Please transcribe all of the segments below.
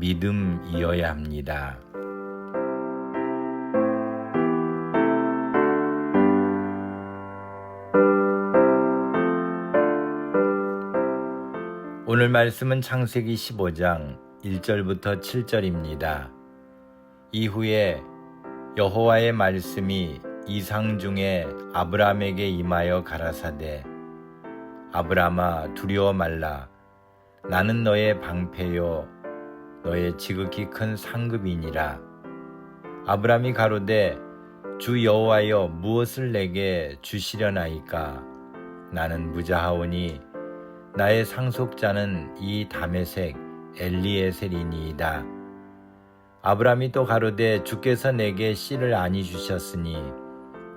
믿음이어야 합니다. 오늘 말씀은 창세기 15장 1절부터 7절입니다. 이후에 여호와의 말씀이 이상 중에 아브라함에게 임하여 가라사대 아브라함아 두려워 말라 나는 너의 방패요 너의 지극히 큰 상급이니라 아브라함이 가로되 주 여호와여 무엇을 내게 주시려나이까 나는 무자하오니 나의 상속자는 이 다메색 엘리에셀이니이다. 아브라함이 또 가로되 주께서 내게 씨를 아니 주셨으니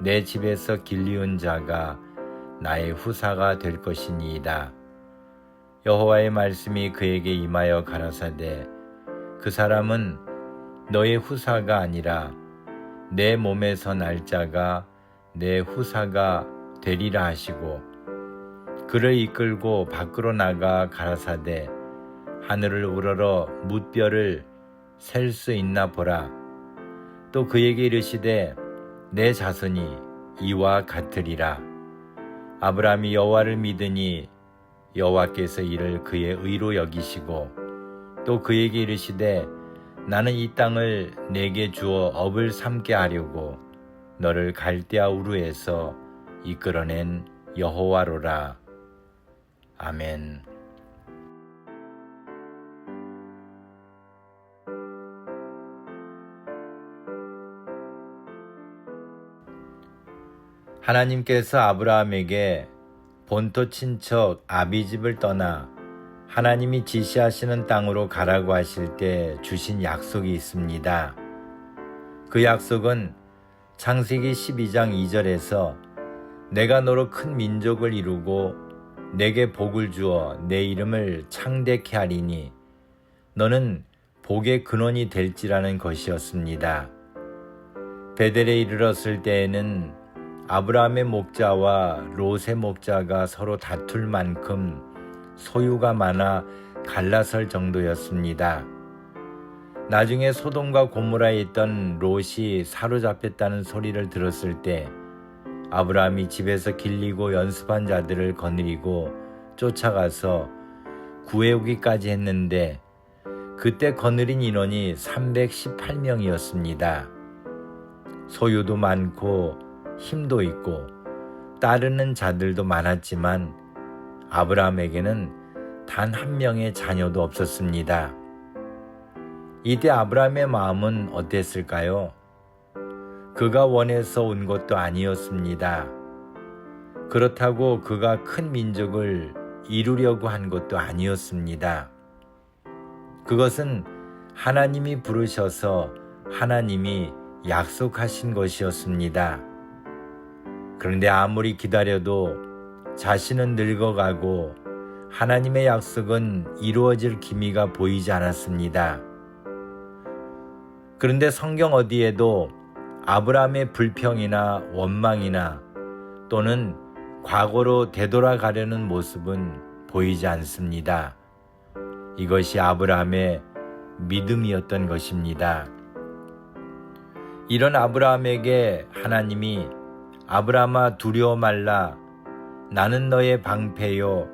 내 집에서 길리운 자가 나의 후사가 될 것이니이다. 여호와의 말씀이 그에게 임하여 가라사대 그 사람은 너의 후사가 아니라 내 몸에서 날 자가 내 후사가 되리라 하시고 그를 이끌고 밖으로 나가 가라사대 하늘을 우러러 뭇별을 셀수 있나 보라. 또 그에게 이르시되 내 자손이 이와 같으리라. 아브라함이 여호와를 믿으니 여호와께서 이를 그의 의로 여기시고 또 그에게 이르시되 나는 이 땅을 내게 주어 업을 삼게 하려고 너를 갈대아 우르에서 이끌어낸 여호와로라. 아멘. 하나님께서 아브라함에게 본토 친척 아비 집을 떠나 하나님이 지시하시는 땅으로 가라고 하실 때 주신 약속이 있습니다. 그 약속은 창세기 12장 2절에서 내가 너로 큰 민족을 이루고 내게 복을 주어 내 이름을 창대케 하리니 너는 복의 근원이 될지라는 것이었습니다. 베델에 이르렀을 때에는 아브라함의 목자와 롯의 목자가 서로 다툴 만큼 소유가 많아 갈라설 정도였습니다. 나중에 소돔과 고모라에 있던 롯이 사로잡혔다는 소리를 들었을 때 아브라함이 집에서 길리고 연습한 자들을 거느리고 쫓아가서 구해오기까지 했는데 그때 거느린 인원이 318명이었습니다. 소유도 많고 힘도 있고 따르는 자들도 많았지만 아브라함에게는 단 한 명의 자녀도 없었습니다. 이때 아브라함의 마음은 어땠을까요? 그가 원해서 온 것도 아니었습니다. 그렇다고 그가 큰 민족을 이루려고 한 것도 아니었습니다. 그것은 하나님이 부르셔서 하나님이 약속하신 것이었습니다. 그런데 아무리 기다려도 자신은 늙어가고 하나님의 약속은 이루어질 기미가 보이지 않았습니다. 그런데 성경 어디에도 아브라함의 불평이나 원망이나 또는 과거로 되돌아가려는 모습은 보이지 않습니다. 이것이 아브라함의 믿음이었던 것입니다. 이런 아브라함에게 하나님이 아브라함아 두려워 말라 나는 너의 방패요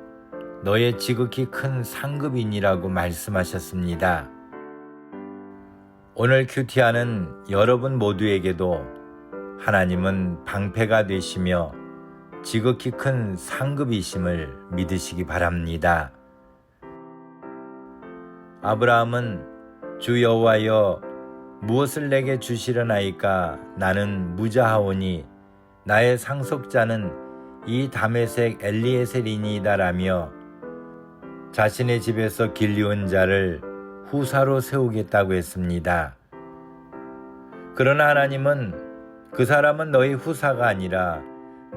너의 지극히 큰 상급이니라고 말씀하셨습니다. 오늘 큐티하는 여러분 모두에게도 하나님은 방패가 되시며 지극히 큰 상급이심을 믿으시기 바랍니다. 아브라함은 주 여호와여 무엇을 내게 주시려나이까 나는 무자하오니 나의 상속자는 이 다메색 엘리에셀이니이다라며 자신의 집에서 길리온 자를 후사로 세우겠다고 했습니다. 그러나 하나님은 그 사람은 너희 후사가 아니라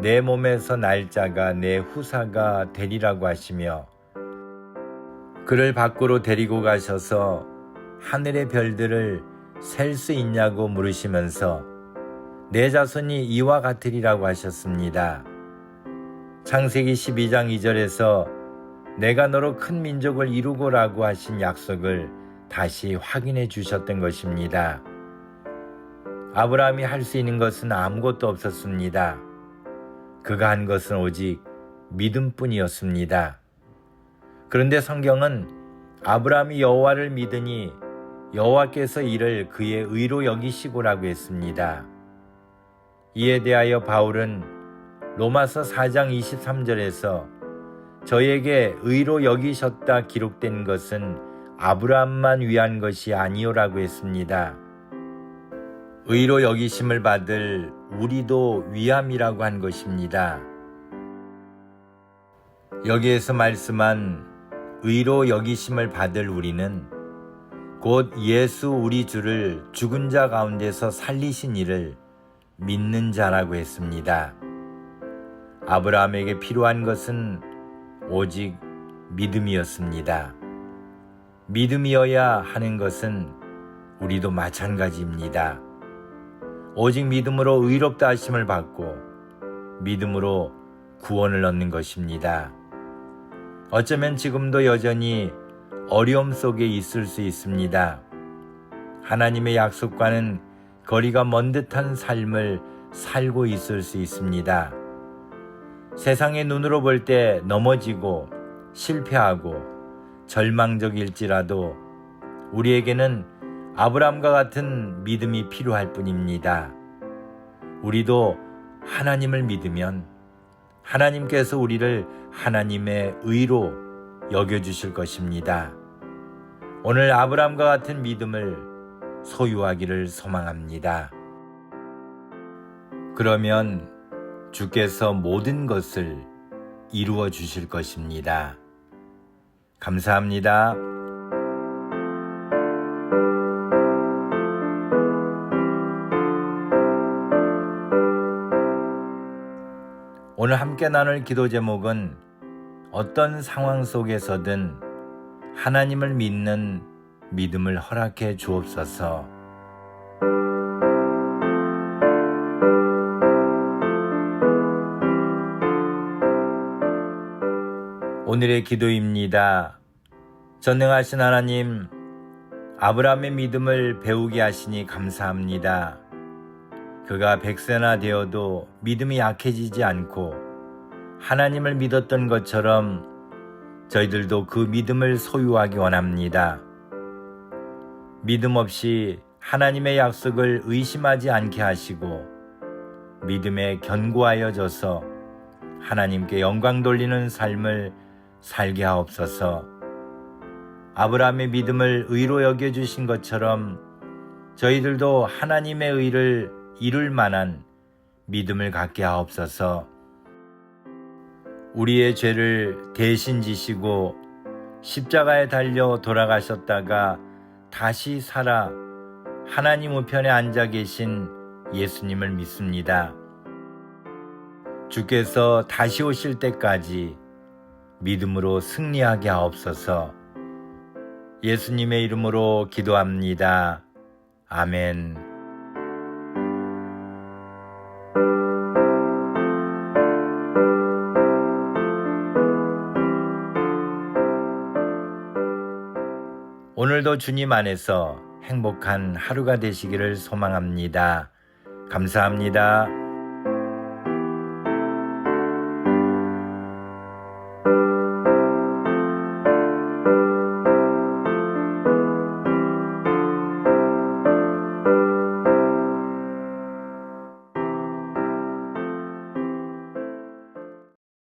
내 몸에서 날짜가 내 후사가 되리라고 하시며 그를 밖으로 데리고 가셔서 하늘의 별들을 셀 수 있냐고 물으시면서 내 자손이 이와 같으리라고 하셨습니다. 창세기 12장 2절에서 내가 너로 큰 민족을 이루고라고 하신 약속을 다시 확인해 주셨던 것입니다. 아브라함이 할 수 있는 것은 아무것도 없었습니다. 그가 한 것은 오직 믿음뿐이었습니다. 그런데 성경은 아브라함이 여호와를 믿으니 여호와께서 이를 그의 의로 여기시고라고 했습니다. 이에 대하여 바울은 로마서 4장 23절에서 저에게 의로 여기셨다 기록된 것은 아브라함만 위한 것이 아니오라고 했습니다. 의로 여기심을 받을 우리도 위함이라고 한 것입니다. 여기에서 말씀한 의로 여기심을 받을 우리는 곧 예수 우리 주를 죽은 자 가운데서 살리신 이를 믿는 자라고 했습니다. 아브라함에게 필요한 것은 오직 믿음이었습니다. 믿음이어야 하는 것은 우리도 마찬가지입니다. 오직 믿음으로 의롭다 하심을 받고 믿음으로 구원을 얻는 것입니다. 어쩌면 지금도 여전히 어려움 속에 있을 수 있습니다. 하나님의 약속과는 거리가 먼 듯한 삶을 살고 있을 수 있습니다. 세상의 눈으로 볼 때 넘어지고 실패하고 절망적일지라도 우리에게는 아브람과 같은 믿음이 필요할 뿐입니다. 우리도 하나님을 믿으면 하나님께서 우리를 하나님의 의로 여겨주실 것입니다. 오늘 아브람과 같은 믿음을 소유하기를 소망합니다. 그러면 주께서 모든 것을 이루어 주실 것입니다. 감사합니다. 오늘 함께 나눌 기도 제목은 어떤 상황 속에서든 하나님을 믿는 믿음을 허락해 주옵소서. 오늘의 기도입니다. 전능하신 하나님, 아브라함의 믿음을 배우게 하시니 감사합니다. 그가 백세나 되어도 믿음이 약해지지 않고 하나님을 믿었던 것처럼 저희들도 그 믿음을 소유하기 원합니다. 믿음 없이 하나님의 약속을 의심하지 않게 하시고 믿음에 견고하여져서 하나님께 영광 돌리는 삶을 살게 하옵소서. 아브라함의 믿음을 의로 여겨 주신 것처럼 저희들도 하나님의 의를 이룰 만한 믿음을 갖게 하옵소서. 우리의 죄를 대신 지시고 십자가에 달려 돌아가셨다가 다시 살아 하나님 우편에 앉아 계신 예수님을 믿습니다. 주께서 다시 오실 때까지 믿음으로 승리하게 하옵소서. 예수님의 이름으로 기도합니다. 아멘. 오늘도 주님 안에서 행복한 하루가 되시기를 소망합니다. 감사합니다.